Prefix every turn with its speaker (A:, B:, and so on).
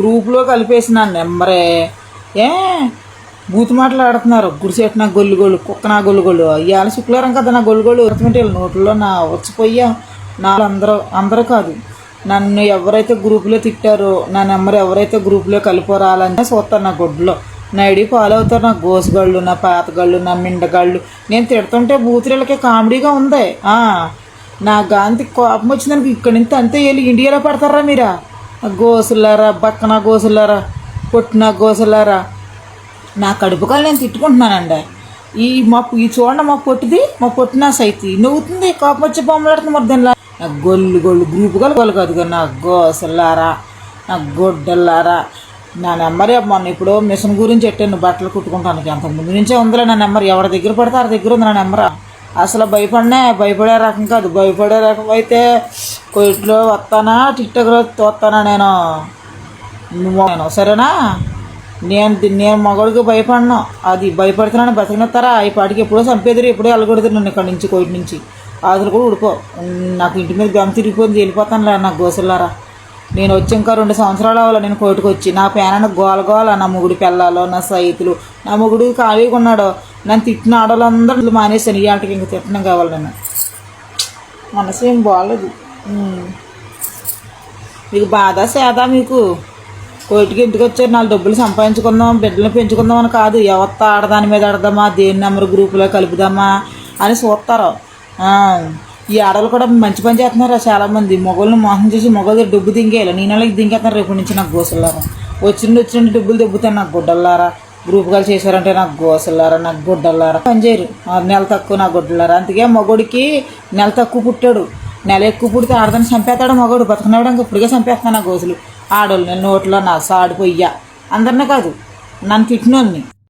A: గ్రూప్లో కలిపేసి నెంబరే. ఏ? బూత్ మాటలు ఆడుతున్నారు. నా గొల్లు గొల్లు కుక్క నా గొల్లు గొల్లు. ఇవాళ శుక్రవారం కదా నా గొల్లు గొల్లు. ఉడకమంటే నోట్లో నా వచ్చిపోయా నా అందరూ అందరూ కాదు. నన్ను ఎవరైతే గ్రూపులో తిట్టారో నా నెంబర్ ఎవరైతే గ్రూపులో కలిపోరాలంటే చూస్తారు నా గొడ్లో నా ఐడి ఫాలో అవుతారు నా గోసుగళ్ళు నా పాతగాళ్ళు నా మిండగాళ్ళు నేను తిడుతుంటే బూతులకి కామెడీగా ఉంది. నా గాంతి కోపం వచ్చిందానికి ఇక్కడి నుంచి అంతే వెళ్ళి ఇండియాలో పడతారా మీరా? గోసులారా బక్కన గోసులారా పొట్టిన గోసులారా. నా కడుపుకాలు నేను తిట్టుకుంటున్నానండి. ఈ మా ఈ చూడండి మా పొట్టిది మా పొట్టిన సైతి. నవ్వుతుంది కోపం వచ్చి బొమ్మలాడుతుంది మరి దానిలా. నా గొల్లు గొల్లు గ్రూపుగా గొల్లు కాదు కదా నా గోసలారా నా గొడ్డలారా. నా నెంబర్ మొన్న ఇప్పుడు మిషన్ గురించి పెట్టాను బట్టలు కుట్టుకుంటానికి. అంత ముందు నుంచే ఉందిలే నా నెంబర్. ఎవరి దగ్గర పడితే ఆ దగ్గర ఉంది నా నెంబర్. అసలు భయపడినా భయపడే రకం కాదు. భయపడే రకం అయితే కొయిట్లో వస్తానా? టిక్టాక్లో వస్తానా నేను? నువ్వు నేను సరేనా? నేను నేను మగడికి భయపడను. అది భయపడుతున్నాను బతికినస్తారా? ఈ పాటికి ఎప్పుడో చంపేదిరి ఎప్పుడో వెళ్ళకూడదు నన్ను ఇక్కడి నుంచి కోయిట్ నుంచి. ఆదులు కూడా ఉడిపో నాకు ఇంటి మీద గమ్ తిరిగిపోయింది వెళ్ళిపోతానులే నాకు గోసులారా. నేను వచ్చి ఇంకా రెండు సంవత్సరాలు అవ్వాలి నేను కోటికి వచ్చి. నా పేన గోల గోల నా ముగుడు పిల్లలు నా సైతులు నా మొగుడు ఖాళీగా ఉన్నాడు నన్ను తిట్టిన ఆడవాళ్ళందరూ మానేశాను. ఈ ఆటకి ఇంకా తిట్టడం కావాలి నేను మనసు ఏం బాగాలేదు మీకు బాధ సేద మీకు? కోటికి ఇంటికి వచ్చారు నాలుగు డబ్బులు సంపాదించుకుందాం బిడ్డలు పెంచుకుందాం అని కాదు. ఎవత్త ఆడదాని మీద ఆడదామా దేని నెంబర్ గ్రూపులో కలుపుదామా అని చూస్తారు. ఈ ఆడలు కూడా మంచి పని చేస్తున్నారు చాలామంది? మొగోళ్ళని మోసం చేసి మొగలు డబ్బు దింగేయాలి. నేను వాళ్ళకి దింగేస్తున్నారు రేపు నుంచి నాకు గోసలారా. వచ్చిండి వచ్చిండి డబ్బులు దెబ్బతాను నాకు గుడ్డల్లారా. గ్రూప్ కాల్ చేశారంటే నాకు గోసలారా నాకు గుడ్డల్లారా. పని చేయరు. నెల తక్కువ నా గుడ్డలారా అందుకే మొగోడికి నెల తక్కువ పుట్టాడు. నెల ఎక్కువ పుడితే ఆడదాన్ని చంపేస్తాడు మగోడు బతకనవడానికి ఇప్పటికే చంపేస్తాను నా గోసులు ఆడోళ్ళు నేను నోట్లో నా సాడిపోయ్యా అందరినీ కాదు నన్ను తిట్టినోళ్ళని